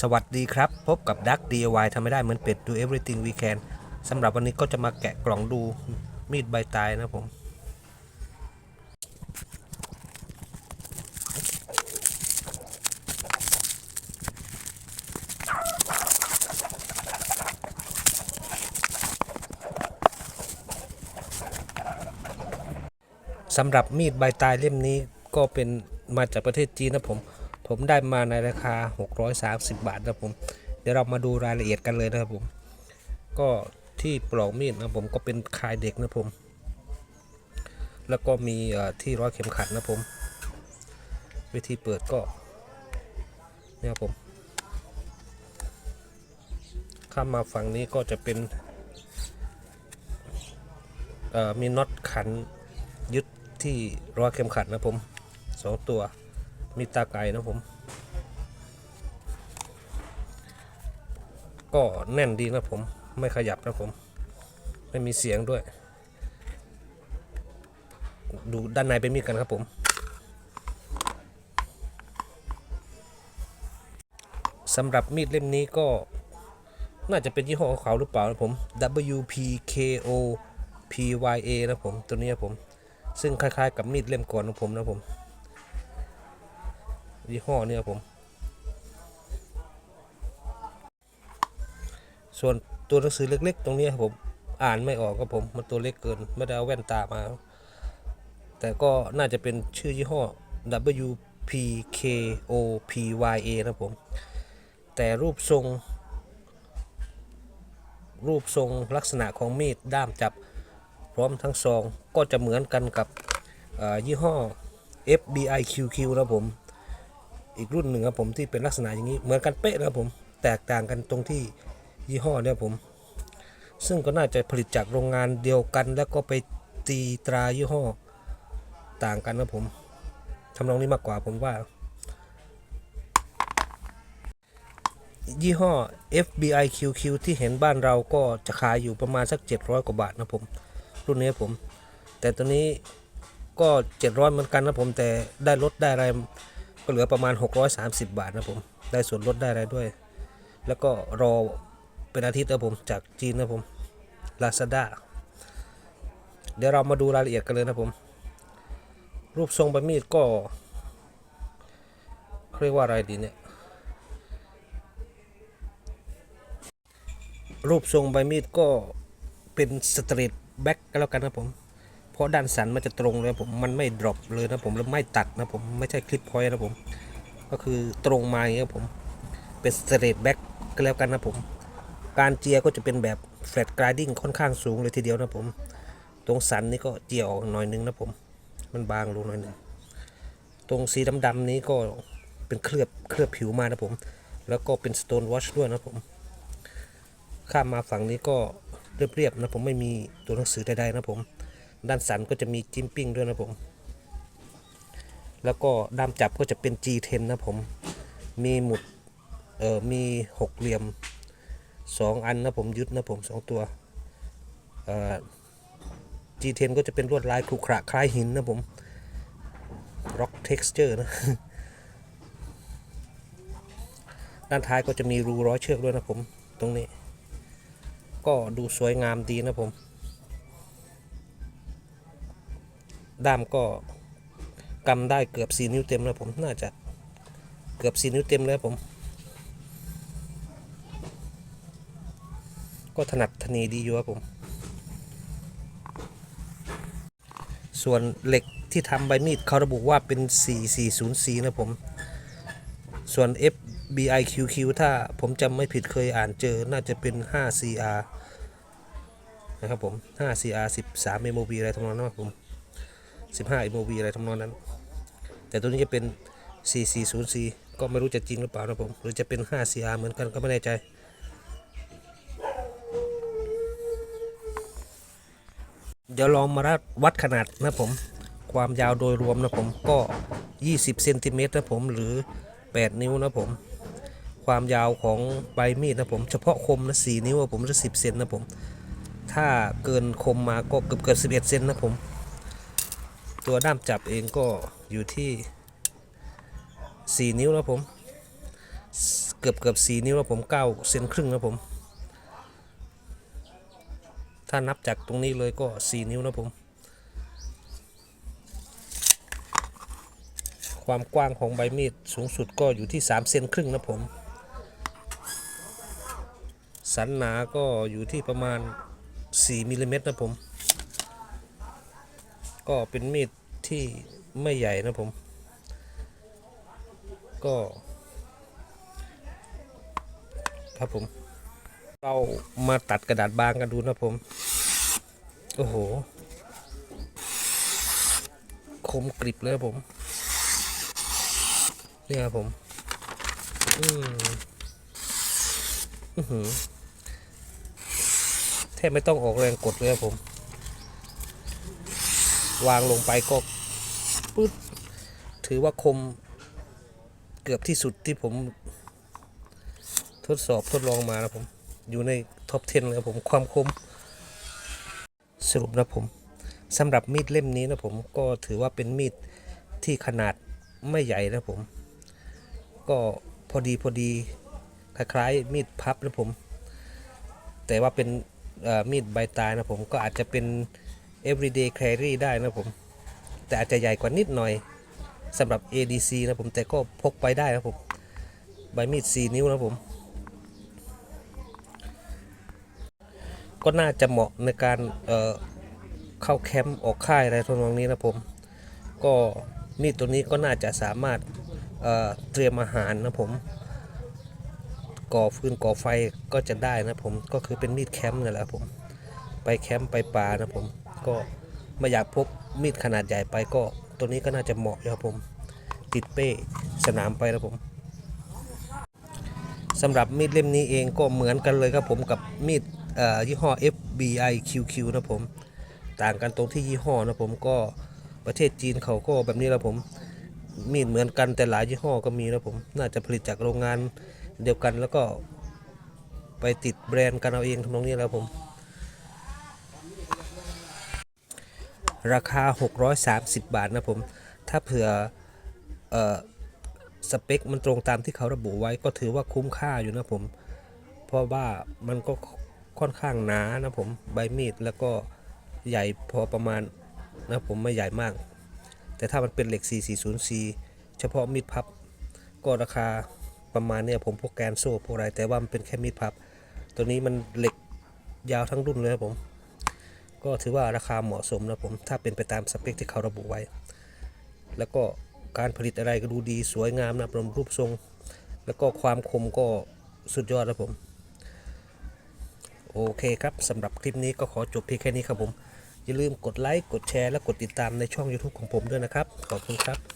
สวัสดีครับ พบกับดัก DIY ทำไม่ได้เหมือนเป็ด do everything we can สำหรับวันนี้ก็จะมาแกะกล่องดูมีดใบตายนะผม สำหรับมีดใบตายเล่มนี้ก็เป็นมาจากประเทศจีนนะผม ผมได้มาในราคา 630 บาทนะผม เดี๋ยวเรามาดูรายละเอียดกันเลยนะครับผม ก็ที่ปลอกมีดนะผมก็เป็นคายเด็กนะผม แล้วก็มีที่ร้อยเข็มขัดนะผม วิธีเปิดก็นี่ครับผม ข้ามมาฝั่งนี้ก็จะเป็นมีน็อตขันยึดที่ร้อยเข็มขัดนะผมสองตัว มีตาไก่นะผม ก็แน่นดีนะผม ไม่ขยับนะผม ไม่มีเสียงด้วย ดูด้านในเป็นมีดกันครับผม สำหรับมีดเล่มนี้ก็น่าจะเป็นยี่ห้อของเขาหรือเปล่านะผม WPKO PYA นะผม ตัวนี้นะผม ซึ่งคล้ายๆกับมีดเล่มก่อนของผมนะผม ยี่ห้อเนี่ยผม ส่วนตัวหนังสือเล็กๆ ตรงนี้ครับผมอ่านไม่ออกครับผม มันตัวเล็กเกิน ไม่ได้เอาแว่นตามา แต่ก็น่าจะเป็นชื่อยี่ห้อ WPKOPYA นะผม แต่รูปทรง รูปทรงลักษณะของมีดด้ามจับ พร้อมทั้งซองก็จะเหมือนกันกับยี่ห้อ FBI QQ นะผม อีกรุ่นหนึ่งครับผมที่เป็นลักษณะอย่างนี้เหมือนกันเป๊ะนะครับผมแตกต่างกันตรงที่ยี่ห้อเนี่ยผม ซึ่งก็น่าจะผลิตจากโรงงานเดียวกัน แล้วก็ไปตีตรายี่ห้อต่างกันนะผมทำนองนี้มากกว่าผมว่า ยี่ห้อ FBI QQ ที่เห็นบ้านเราก็จะขายอยู่ประมาณสัก 700 กว่าบาทนะผม รุ่นนี้ผม แต่ตัวนี้ก็ 700 เหมือนกันนะผมแต่ได้ลดได้อะไร ก็เหลือประมาณ 630 บาทนะผมได้ส่วนลดได้อะไรด้วย แล้วก็รอเป็นอาทิตย์นะผมจากจีนนะผม Lazada เดี๋ยวเรามาดูรายละเอียดกันเลยนะผม รูปทรงใบมีดก็เขาเรียกว่าอะไรดีเนี่ยรูปทรงใบมีดก็เป็นสตรีทแบ็กก็แล้วกันนะผม เพราะด้านสันมันจะตรงเลยผมมันไม่ดรอปเลยนะผมแล้วไม่ตัดนะผมไม่ใช่คลิปพอยต์นะผม ก็คือตรงมาอย่างเงี้ยผมเป็นสเตรทแบ็กก็แล้วกันนะผม การเจียก็จะเป็นแบบแฟลตกรายดิ้งค่อนข้างสูงเลยทีเดียวนะผม ตรงสันนี่ก็เจียออกหน่อยนึงนะผม มันบางลงหน่อยนึงตรงสีดำๆนี้ก็เป็นเคลือบเคลือบผิวมานะผม แล้วก็เป็นสโตนวอชด้วยนะผม ข้ามมาฝั่งนี้ก็เรียบๆนะผมไม่มีตัวหนังสือใดๆนะผม ด้านสันก็จะมีจิ้มปิ้งด้วยนะผม แล้วก็ด้ามจับก็จะเป็น G10 นะผม มีหมุด เออมีหกเหลี่ยมสองอันนะผมยึดนะผมสองตัว เอ่อ G10 ก็จะเป็นลวดลายขรุขระคล้ายหินนะผม rock texture นะ ด้านท้ายก็จะมีรูร้อยเชือกด้วยนะผม ตรงนี้ ก็ดูสวยงามดีนะผม ด้ามก็กำได้เกือบ4นิ้วเต็มแล้วผมน่าจะเกือบ4นิ้วเต็มแล้วผม ก็ถนัดทนีดีอยู่ครับผม ส่วนเหล็กที่ทำใบมีดเขาระบุว่าเป็น 4404 นะผม ส่วน FBIQQ ถ้าผมจำไม่ผิดเคยอ่านเจอน่าจะเป็น 5CR นะครับผม 5CR 13 MOV อะไรทำนองนั้นครับผม 15 MOV อะไรทำนองนั้น แต่ตัวนี้จะเป็น 4404 ก็ไม่รู้จะจริงหรือเปล่านะผม หรือจะเป็น 5CR เหมือนกันก็ไม่แน่ใจ เดี๋ยวลองมาวัดขนาดนะผม ความยาวโดยรวมนะผมก็ 20เซนติเมตรนะผมหรือ 8 นิ้วนะผมความยาวของใบมีดนะผม เฉพาะคมนะ4นิ้วนะผมหรือ10เซนนะผม ถ้าเกินคมมาก็เกือบเกือบ11เซนนะผม ตัวด้ามจับเองก็อยู่ที่ 4 นิ้วนะผม เกือบเกือบสี่นิ้วนะผมเก้าเซนครึ่งนะผม ถ้านับจากตรงนี้เลยก็สี่นิ้วนะผม ความกว้างของใบมีดสูงสุดก็อยู่ที่ 3 เซนครึ่งนะผม สันหนาก็อยู่ที่ประมาณ 4มิลลิเมตรนะผม ก็เป็นมีดที่ไม่ใหญ่นะผม ก็ ครับผม เรามาตัดกระดาษบางกันดูนะผม โอ้โห คมกริบเลยครับผมเนี่ยครับผม อืมอือหือแทบไม่ต้องออกแรงกดเลยครับผม วางลงไปก็ปึ๊ดถือว่าคมเกือบที่สุดที่ผม ทดสอบทดลองมานะผม อยู่ในท็อป 10 เลยผมความคม สรุปนะผมสำหรับมีดเล่มนี้นะผมก็ถือว่าเป็นมีดที่ขนาดไม่ใหญ่นะผม ก็พอดีพอดีคล้ายๆมีดพับนะผม แต่ว่าเป็นมีดใบตายนะผมก็อาจจะเป็น everyday carry ได้นะผม แต่อาจจะใหญ่กว่านิดหน่อยสำหรับ ADC นะผมแต่ก็พกไปได้นะผมใบมีด 4 นิ้วนะผม ก็น่าจะเหมาะในการเเข้าแคมป์ออกค่ายอะไรทำนองนี้นะผม ก็มีดตัวนี้ก็น่าจะสามารถเเตรียมอาหารนะผม ก่อฟืนก่อไฟก็จะได้นะผม ก็คือเป็นมีดแคมป์นี่แหละผม ไปแคมป์ไปป่านะผม ก็ไม่อยากพกมีดขนาดใหญ่ไปก็ ตัวนี้ก็น่าจะเหมาะอยู่ครับผม ติดเป้สนามไปนะผมสำหรับมีดเล่มนี้เองก็เหมือนกันเลยครับผมกับมีดยี่ห้อ FBI QQ นะผม ต่างกันตรงที่ยี่ห้อนะผมก็ประเทศจีนเขาก็แบบนี้แหละผม มีดเหมือนกันแต่หลายยี่ห้อก็มีนะผม น่าจะผลิตจากโรงงานเดียวกันแล้วก็ไปติดแบรนด์กันเอาเองทำนองนี้แล้วผม ราคา 630 บาทนะผม ถ้าเผื่ออสเปคมันตรงตามที่เขาระบุไว้ก็ถือว่าคุ้มค่าอยู่นะผม เพราะว่ามันก็ค่อนข้างหนานะผมใบมีดแล้วก็ใหญ่พอประมาณนะผมไม่ใหญ่มาก แต่ถ้ามันเป็นเหล็ก 440C เฉพาะมีดพับ ก็ราคาประมาณเนี่ยผมพวกแกนโซ่พวกอะไรแต่ว่ามันเป็นแค่มีดพับ ตัวนี้มันเหล็กยาวทั้งรุ่นเลยนะผม ก็ถือว่าราคาเหมาะสมนะผมถ้าเป็นไปตามสเปคที่เขาระบุไว้ แล้วก็การผลิตอะไรก็ดูดีสวยงามนะผมรูปทรง แล้วก็ความคมก็สุดยอดนะผม โอเคครับสำหรับคลิปนี้ก็ขอจบเพียงแค่นี้ครับผม อย่าลืมกดไลค์กดแชร์และกดติดตามในช่อง YouTube ของผมด้วยนะครับ ขอบคุณครับ